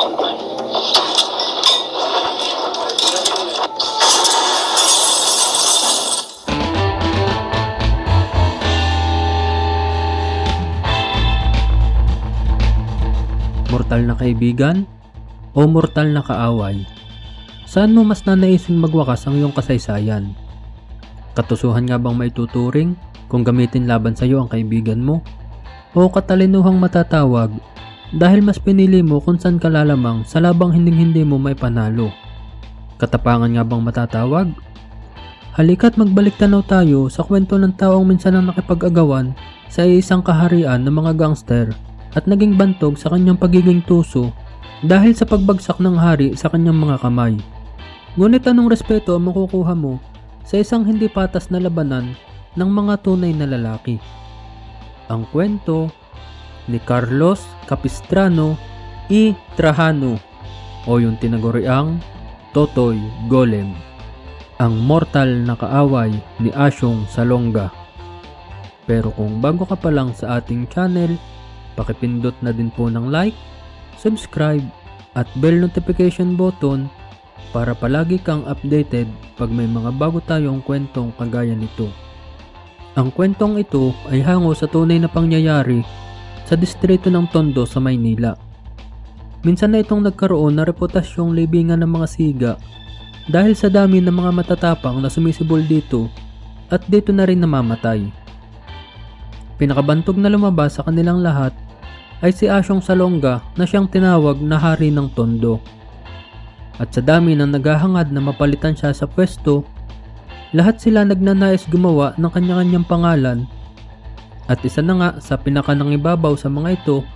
Mortal na kaibigan o mortal na kaaway? Saan mo mas nanaising magwakas ang iyong kasaysayan? Katusuhan nga bang maituturing kung gamitin laban sa iyo ang kaibigan mo? O katalinuhang matatawag dahil mas pinili mo kung saan ka lalamang sa labang hinding-hindi mo may panalo? Katapangan nga bang matatawag? Halika't magbalik tanaw tayo sa kwento ng taong minsan ang nakipag-agawan sa isang kaharian ng mga gangster at naging bantog sa kanyang pagiging tuso dahil sa pagbagsak ng hari sa kanyang mga kamay. Ngunit anong respeto ang makukuha mo sa isang hindi patas na labanan ng mga tunay na lalaki? Ang kwento ni Carlos Capistrano y Trajano o yung tinaguriang Totoy Golem, ang mortal na kaaway ni Asyong Salonga. Pero kung bago ka pa lang sa ating channel, pakipindot na din po ng like, subscribe, at bell notification button para palagi kang updated pag may mga bago tayong kwentong kagaya nito. Ang kwentong ito ay hango sa tunay na pangyayari sa distrito ng Tondo sa Maynila. Minsan na itong nagkaroon na reputasyong libingan ng mga siga dahil sa dami ng mga matatapang na sumisibol dito at dito na rin namamatay. Pinakabantog na lumabas sa kanilang lahat ay si Asyong Salonga na siyang tinawag na hari ng Tondo. At sa dami ng naghahangad na mapalitan siya sa pwesto, lahat sila nagnanais gumawa ng kanya-kanyang pangalan at isa na nga sa pinakanangibabaw sa mga ito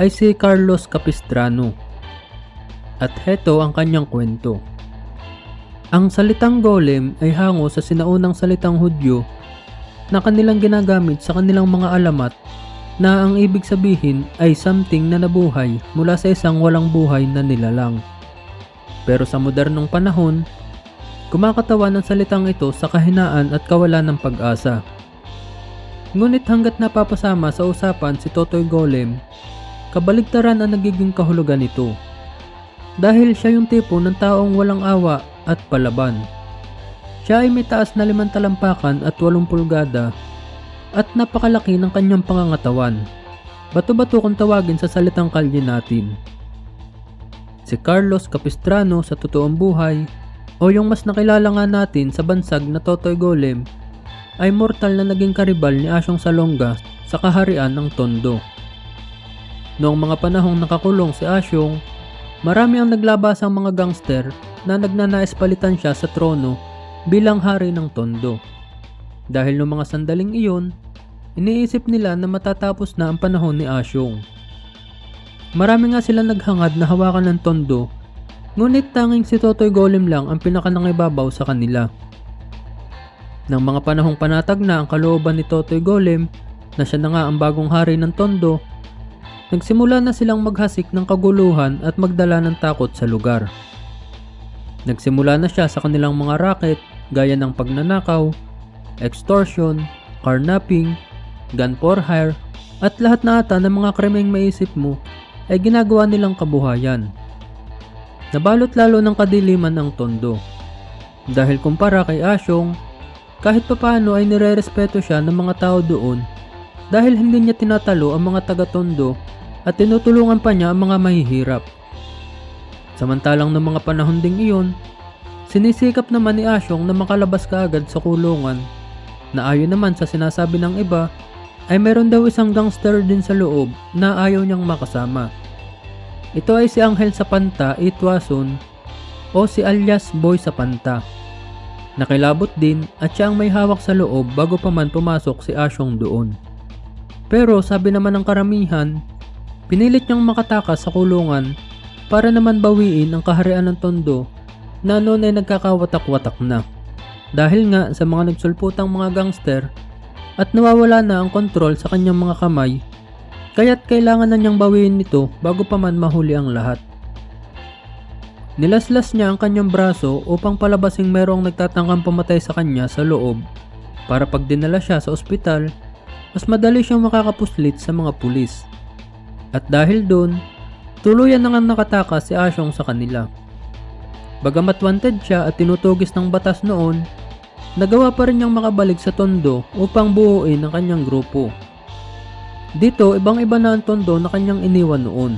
ay si Carlos Capistrano. At heto ang kanyang kwento. Ang salitang golem ay hango sa sinaunang salitang Hudyo na kanilang ginagamit sa kanilang mga alamat na ang ibig sabihin ay something na nabuhay mula sa isang walang buhay na nilalang. Pero sa modernong panahon, kumakatawa ng salitang ito sa kahinaan at kawalan ng pag-asa. Ngunit hanggat napapasama sa usapan si Totoy Golem, kabaligtaran ang nagiging kahulugan nito. Dahil siya yung tipo ng taong walang awa at palaban. Siya ay may taas na limang talampakan at walong pulgada at napakalaki ng kanyang pangangatawan. Bato-bato kung tawagin sa salitang kalye natin. Si Carlos Capistrano sa totoong buhay o yung mas nakilala nga natin sa bansag na Totoy Golem ay mortal na naging karibal ni Asyong Salonga sa kaharian ng Tondo. Noong mga panahong nakakulong si Asyong, marami ang naglabasang mga gangster na nagnanais palitan siya sa trono bilang hari ng Tondo. Dahil noong mga sandaling iyon, iniisip nila na matatapos na ang panahon ni Asyong. Marami nga sila naghangad na hawakan ng Tondo, ngunit tanging si Totoy Golem lang ang pinakanangibabaw sa kanila. Nang mga panahong panatag na ang kalooban ni Totoy Golem na siya na nga ang bagong hari ng Tondo, nagsimula na silang maghasik ng kaguluhan at magdala ng takot sa lugar. Nagsimula na siya sa kanilang mga racket gaya ng pagnanakaw, extortion, carnapping, gun for hire, at lahat na ata ng mga krimeng maisip mo ay ginagawa nilang kabuhayan. Nabalot lalo ng kadiliman ang tondo. Dahil kumpara kay Asyong, kahit papaano ay nirerespeto siya ng mga tao doon dahil hindi niya tinatalo ang mga taga-tondo at tinutulungan pa niya ang mga mahihirap. Samantalang ng mga panahon ding iyon, sinisikap naman ni Asyong na makalabas kaagad sa kulungan na ayon naman sa sinasabi ng iba ay meron daw isang gangster din sa loob na ayaw niyang makasama. Ito ay si Angel Sapanta Itwason o si alias Boy Sapanta. Nakilabot din at siya ang may hawak sa loob bago pa man pumasok si Asyong doon. Pero sabi naman ng karamihan, pinilit niyang makatakas sa kulungan para naman bawiin ang kaharian ng Tondo na noon ay nagkakawatak-watak na. Dahil nga sa mga nagsulputang mga gangster at nawawala na ang kontrol sa kanyang mga kamay, kaya't kailangan na niyang bawiin ito bago pa man mahuli ang lahat. Nilaslas niya ang kanyang braso upang palabasing merong nagtatangkang pumatay sa kanya sa loob para pag dinala siya sa ospital, mas madali siyang makakapuslit sa mga pulis. At dahil doon, Tuluyan na nga nakatakas si Asyong sa kanila. Bagamat wanted siya at tinutugis ng batas noon, nagawa pa rin niyang makabalik sa tondo upang buuin ang kanyang grupo. Dito, ibang iba na ang tondo na kanyang iniwan noon.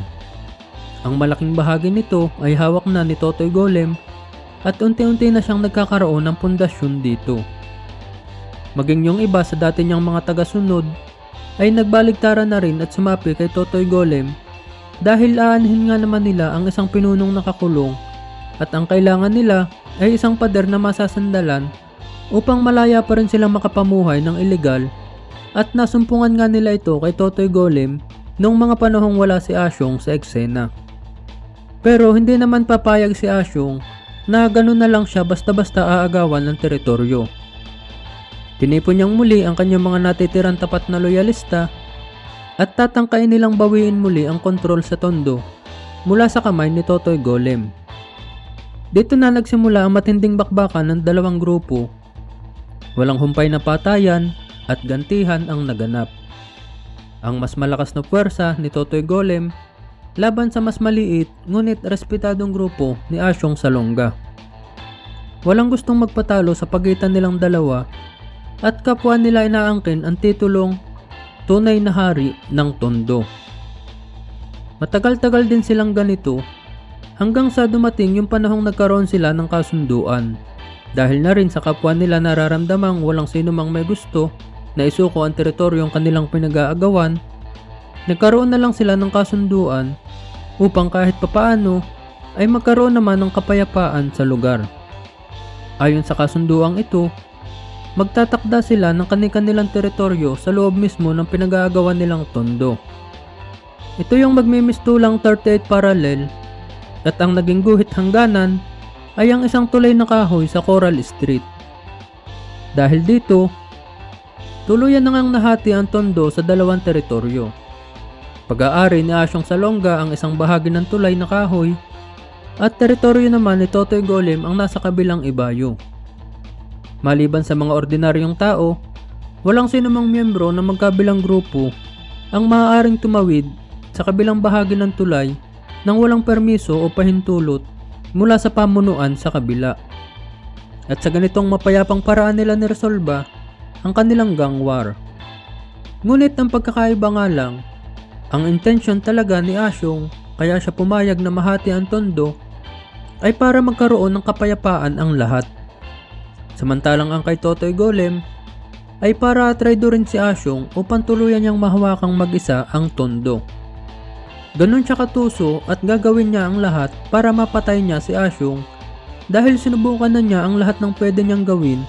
Ang malaking bahagi nito ay hawak na ni Totoy Golem at unti-unti na siyang nagkakaroon ng pundasyon dito. Maging yung iba sa dati niyang mga tagasunod ay nagbaligtara na rin at sumapi kay Totoy Golem dahil aanhin nga naman nila ang isang pinunong nakakulong at ang kailangan nila ay isang pader na masasandalan upang malaya pa rin silang makapamuhay ng ilegal at nasumpungan nga nila ito kay Totoy Golem nung mga panahong wala si Asyong sa eksena. Pero hindi naman papayag si Asyong na ganun na lang siya basta-basta aagawan ng teritoryo. Tinipon niyang muli ang kanyang mga natitirang tapat na loyalista at tatangkain nilang bawiin muli ang kontrol sa tondo mula sa kamay ni Totoy Golem. Dito na nagsimula ang matinding bakbakan ng dalawang grupo. Walang humpay na patayan at gantihan ang naganap. Ang mas malakas na puwersa ni Totoy Golem laban sa mas maliit ngunit respetadong grupo ni Asyong Salonga. Walang gustong magpatalo sa pagitan nilang dalawa at kapwa nila inaangkin ang titulong tunay na hari ng Tondo. Matagal-tagal din silang ganito hanggang sa dumating yung panahong nagkaroon sila ng kasunduan. Dahil na rin sa kapwa nila nararamdamang walang sino mang may gusto na isuko ang teritoryong kanilang pinag-aagawan, nagkaroon na lang sila ng kasunduan upang kahit papaano ay magkaroon naman ng kapayapaan sa lugar. Ayon sa kasunduang ito, magtatakda sila ng kanilang teritoryo sa loob mismo ng pinag-aagawan nilang tondo. Ito yung magmimistulang 38 parallel at ang naging guhit hangganan ay ang isang tulay na kahoy sa Coral Street. Dahil dito, tuluyan na ngang nahati ang tondo sa dalawang teritoryo. Pag-aari ni Asyong Salonga ang isang bahagi ng tulay na kahoy at teritoryo naman ni Totoy Golem ang nasa kabilang ibayo. Maliban sa mga ordinaryong tao, walang sinumang miyembro ng magkabilang grupo ang maaaring tumawid sa kabilang bahagi ng tulay nang walang permiso o pahintulot mula sa pamunuan sa kabila. At sa ganitong mapayapang paraan nila niresolba ang kanilang gang war. Ngunit ang pagkakaiba nga lang, ang intensyon talaga ni Asyong kaya siya pumayag na mahati ang tondo ay para magkaroon ng kapayapaan ang lahat. Samantalang ang kay Totoy Golem ay para traido rin si Asyong upang tuluyan niyang mahawakang mag-isa ang tondo. Ganon siya katuso at gagawin niya ang lahat para mapatay niya si Asyong dahil sinubukan na niya ang lahat ng pwede niyang gawin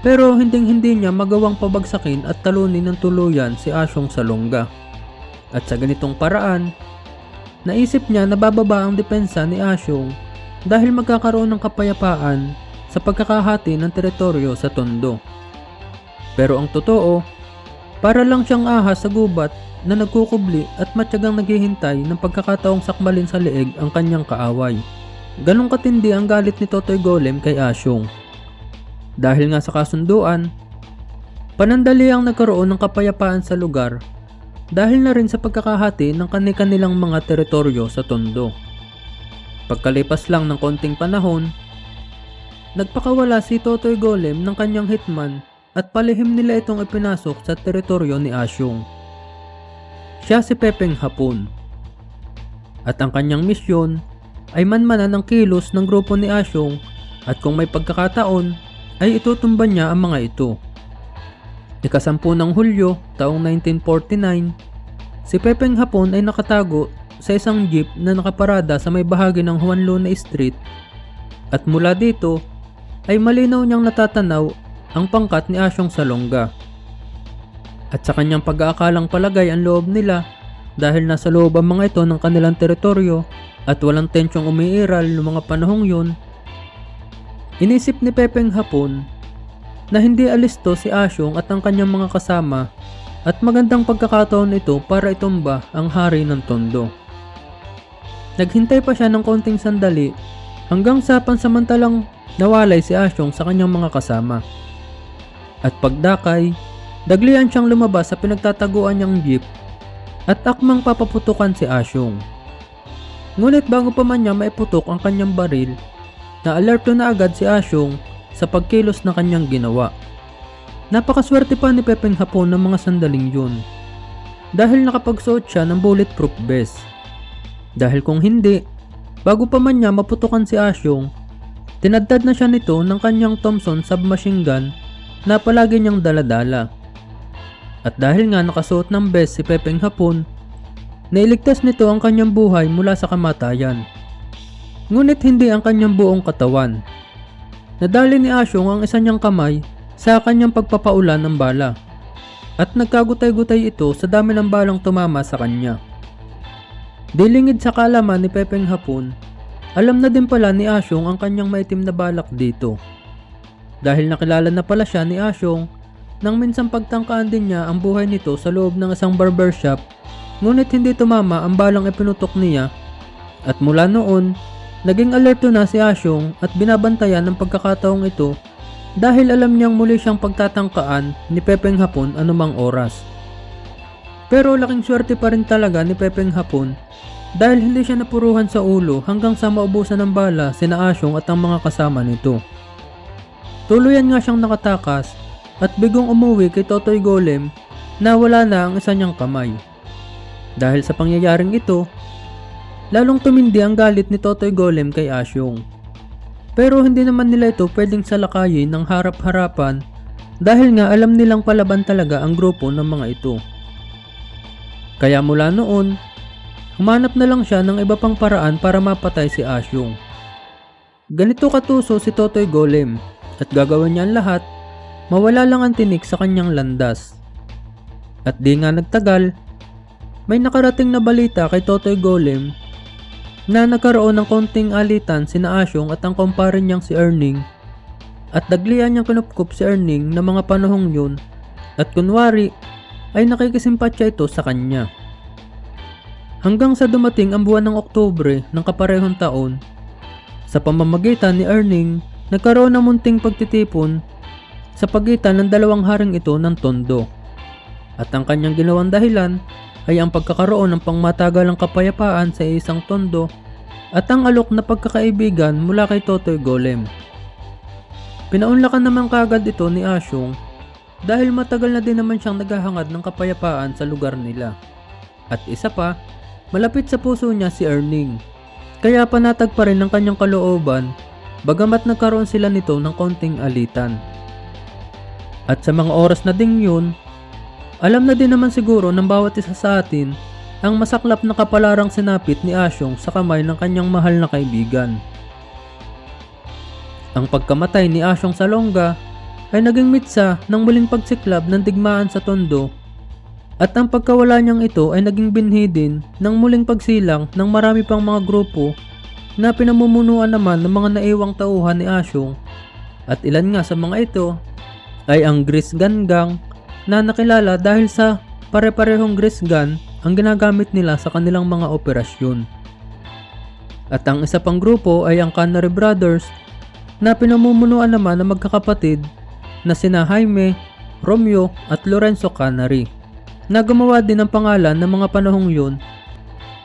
pero hinding hindi niya magawang pabagsakin at talunin ng tuluyan si Asyong Salonga. At sa ganitong paraan, naisip niya na bababa ang depensa ni Asyong dahil magkakaroon ng kapayapaan sa pagkakahati ng teritoryo sa Tondo. Pero ang totoo, para lang siyang ahas sa gubat na nagkukubli at matyagang naghihintay ng pagkakataong sakmalin sa leeg ang kanyang kaaway. Ganong katindi ang galit ni Totoy Golem kay Asyong. Dahil nga sa kasunduan, panandali ang nagkaroon ng kapayapaan sa lugar dahil na rin sa pagkakahati ng kanilang mga teritoryo sa Tondo. Pagkalipas lang ng konting panahon, nagpakawala si Totoy Golem ng kanyang hitman at palihim nila itong ipinasok sa teritoryo ni Asyong. Siya si Pepeng Hapon. At ang kanyang misyon ay manmanan ng kilos ng grupo ni Asyong at kung may pagkakataon ay itutumba niya ang mga ito. Ikasampu ng Hulyo taong 1949, si Pepeng Hapon ay nakatago sa isang jeep na nakaparada sa may bahagi ng Juan Luna Street. At mula dito ay malinaw niyang natatanaw ang pangkat ni Asyong Salonga at sa kanyang pag-aakalang palagay ang loob nila dahil nasa loob ang mga ito ng kanilang teritoryo at walang tensyong umiiral noong mga panahong yun, inisip ni Pepeng Hapon na hindi alisto si Asyong at ang kanyang mga kasama at magandang pagkakataon ito para itumba ang hari ng Tondo. Naghintay pa siya ng konting sandali hanggang sa pansamantalang nawalay si Asyong sa kanyang mga kasama. At pagdakay, Daglian siyang lumabas sa pinagtataguan niyang jeep at akmang papaputukan si Asyong. Ngunit bago pa man niya maiputok ang kanyang baril, na alerto na agad si Asyong sa pagkilos na kanyang ginawa. Napakaswerte pa ni Pepeng Hapon ng mga sandaling yun. Dahil nakapagsuot siya ng bulletproof vest. Dahil kung hindi, bago pa man niya maputukan si Asyong, tinadtad na siya nito ng kanyang Thompson submachine gun na palagi niyang daladala. At dahil nga nakasuot ng vest si Pepeng Hapon, Nailigtas nito ang kanyang buhay mula sa kamatayan. Ngunit hindi ang kanyang buong katawan. Nadali ni Asyong ang isa niyang kamay sa kanyang pagpapaulan ng bala. At nagkagutay-gutay ito sa dami ng balang tumama sa kanya. Dilingid sa kalaman ni Pepeng Hapon, alam na din pala ni Asyong ang kanyang maitim na balak dito. Dahil nakilala na pala siya ni Asyong nang minsang pagtangkaan din niya ang buhay nito sa loob ng isang barbershop Ngunit hindi tumama ang balang ipinutok niya at mula noon, naging alerto na si Asyong at binabantayan ng pagkakataong ito dahil alam niyang muli siyang pagtatangkaan ni Pepeng Hapon anumang oras. Pero laking swerte pa rin talaga ni Pepeng Hapon dahil hindi siya napuruhan sa ulo hanggang sa maubusan ng bala sina Asyong at ang mga kasama nito. Tuluyan nga siyang nakatakas at bigong umuwi kay Totoy Golem na wala na ang isa niyang kamay. Dahil sa pangyayaring ito, lalong tumindi ang galit ni Totoy Golem kay Asyong. Pero hindi naman nila ito pwedeng salakayin ng harap-harapan dahil nga alam nilang palaban talaga ang grupo ng mga ito. Kaya mula noon, humanap na lang siya ng iba pang paraan para mapatay si Asyong. Ganito katuso si Totoy Golem at gagawin niya ang lahat, mawala lang ang tinik sa kanyang landas. At di nga nagtagal, may nakarating na balita kay Totoy Golem na nagkaroon ng konting alitan sina Asyong at ang kumpare niyang si Erning at daglian niyang kinupkup si Erning na mga panahong yun at kunwari ay nakikisimpatya ito sa kanya. Hanggang sa dumating ang buwan ng Oktubre ng kaparehong taon, sa pamamagitan ni Erning, nagkaroon ng munting pagtitipon sa pagitan ng dalawang haring ito ng tondo. At ang kanyang ginawang dahilan ay ang pagkakaroon ng pangmatagalang kapayapaan sa isang tondo at ang alok na pagkakaibigan mula kay Totoy Golem. Pinaunlakan naman kagad ito ni Asyong dahil matagal na din naman siyang naghahangad ng kapayapaan sa lugar nila. At isa pa, malapit sa puso niya si Erning. Kaya panatag pa rin ang kanyang kalooban bagamat nagkaroon sila nito ng konting alitan. At sa mga oras na ding yun, alam na din naman siguro ng bawat isa sa atin ang masaklap na kapalarang sinapit ni Asyong sa kamay ng kanyang mahal na kaibigan. Ang pagkamatay ni Asyong Salonga ay naging mitsa ng muling pagsiklab ng digmaan sa tondo at ang pagkawala niyang ito ay naging binhi din ng muling pagsilang ng marami pang mga grupo na pinamumunuan naman ng mga naiwang tauhan ni Asyong at ilan nga sa mga ito ay ang Gris Gangang, na nakilala dahil sa pare-parehong grease gun ang ginagamit nila sa kanilang mga operasyon. At ang isa pang grupo ay ang Canary Brothers na pinamumunuan naman ng magkakapatid na sina Jaime, Romeo at Lorenzo Canary na gumawa din ng pangalan ng mga panahong yun.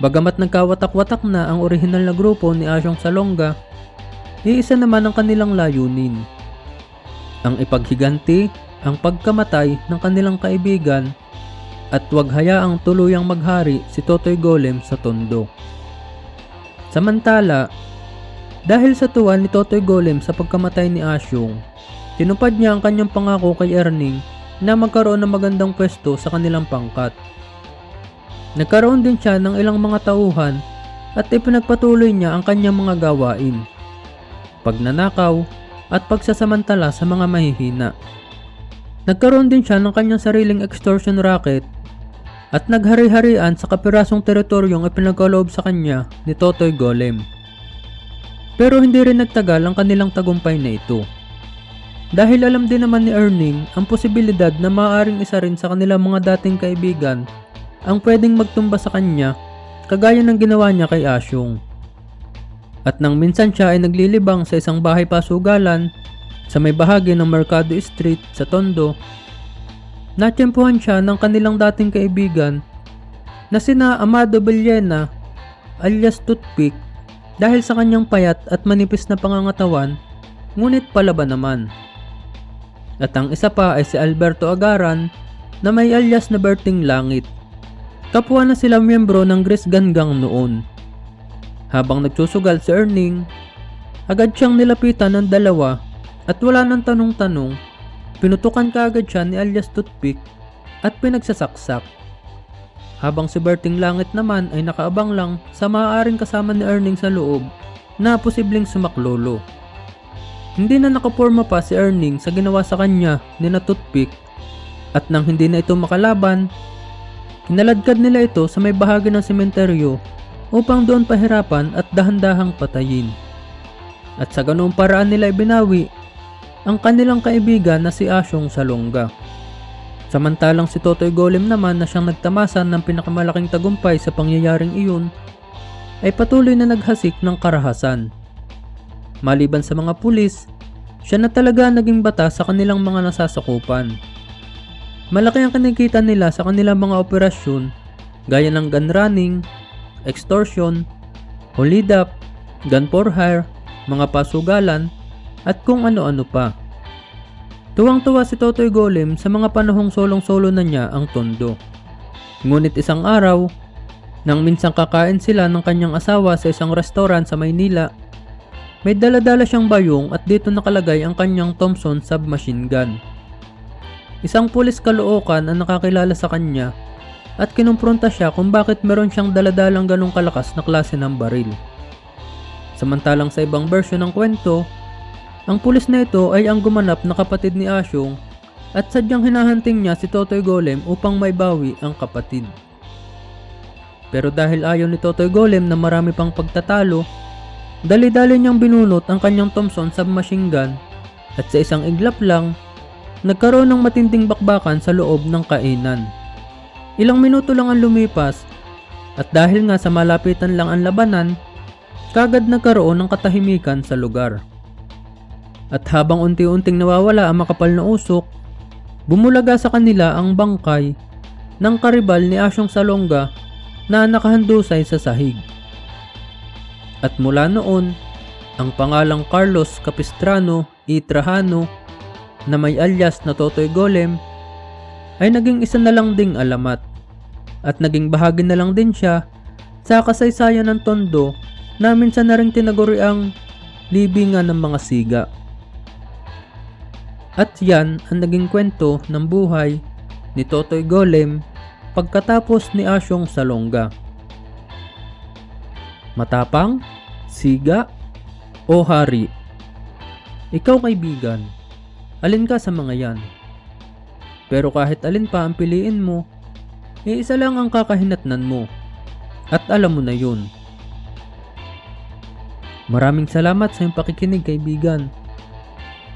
Bagamat nagkawatak-watak na ang orihinal na grupo ni Asyong Salonga, iisa naman ang kanilang layunin. Ang ipaghiganti ang pagkamatay ng kanilang kaibigan at wag hayaang tuluyang maghari si Totoy Golem sa tondo. Samantala, dahil sa tuwa ni Totoy Golem sa pagkamatay ni Asyong, tinupad niya ang kanyang pangako kay Erning na magkaroon ng magandang pwesto sa kanilang pangkat. Nagkaroon din siya ng ilang mga tauhan at ipinagpatuloy niya ang kanyang mga gawain, pagnanakaw at pagsasamantala sa mga mahihina. Nagkaroon din siya ng kanyang sariling extortion racket at naghari-harian sa kapirasong teritoryong ipinagkaloob sa kanya ni Totoy Golem. Pero hindi rin nagtagal ang kanilang tagumpay na ito. Dahil alam din naman ni Erning ang posibilidad na maaaring isa rin sa kanilang mga dating kaibigan ang pwedeng magtumba sa kanya kagaya ng ginawa niya kay Asyong. At nang minsan siya ay naglilibang sa isang bahay pasugalan sa may bahagi ng Mercado Street sa Tondo, natsyempohan siya ng kanilang dating kaibigan na sina Amado Villena alias Toothpick dahil sa kanyang payat at manipis na pangangatawan ngunit palaban naman. At ang isa pa ay si Alberto Agaran na may alias na Berting Langit. Kapwa na sila miyembro ng Gris Ganggang noon. Habang nagsusugal si Erning, agad siyang nilapitan ng dalawa at wala nang tanong-tanong, pinutukan kaagad siya ni alias Toothpick at pinagsasaksak. Habang si Berting Langit naman ay nakaabang lang sa maaaring kasama ni Erning sa loob na posibleng sumaklolo. Hindi na nakaporma pa si Erning sa ginawa sa kanya ni na Toothpick at nang hindi na ito makalaban, kinaladkad nila ito sa may bahagi ng sementeryo upang doon pahirapan at dahan-dahang patayin. At sa ganoong paraan nila ibinawi ang kanilang kaibigan na si Asyong Salonga. Samantalang si Totoy Golem naman na siyang nagtamasan ng pinakamalaking tagumpay sa pangyayaring iyon ay patuloy na naghasik ng karahasan. Maliban sa mga pulis, siya na talaga naging bata sa kanilang mga nasasakupan. Malaki ang kinikita nila sa kanilang mga operasyon gaya ng gun running, extortion, hold up, gun for hire, mga pasugalan, at kung ano-ano pa. Tuwang-tuwa si Totoy Golem sa mga panahong solong-solo na niya ang tondo. Ngunit isang araw, nang minsang kakain sila ng kanyang asawa sa isang restaurant sa Maynila, may daladala siyang bayong at dito nakalagay ang kanyang Thompson submachine gun. Isang pulis kalookan ang nakakilala sa kanya at kinumpronta siya kung bakit meron siyang daladalang ganong kalakas na klase ng baril. Samantalang sa ibang version ng kwento, ang pulis na ito ay ang gumanap na kapatid ni Asyong at sadyang hinahunting niya si Totoy Golem upang may bawi ang kapatid. Pero dahil ayaw ni Totoy Golem na marami pang pagtatalo, dali-dali niyang binunot ang kanyang Thompson submachine gun at sa isang iglap lang, nagkaroon ng matinding bakbakan sa loob ng kainan. Ilang minuto lang ang lumipas at dahil nga sa malapitan lang ang labanan, kagad nagkaroon ng katahimikan sa lugar. At habang unti-unting nawawala ang makapal na usok, bumulaga sa kanila ang bangkay ng karibal ni Asyong Salonga na nakahandusay sa sahig. At mula noon, ang pangalang Carlos Capistrano y Trajano na may alias na Totoy Golem ay naging isa na lang ding alamat at naging bahagi na lang din siya sa kasaysayan ng tondo na minsan na rin tinaguri ang libingan ng mga siga. At yan ang naging kwento ng buhay ni Totoy Golem pagkatapos ni Asyong Salonga. Matapang, siga, o hari? Ikaw kaibigan, alin ka sa mga yan? Pero kahit alin pa ang piliin mo, eh isa lang ang kakahinatnan mo. At alam mo na yun. Maraming salamat sa iyong pakikinig kaibigan.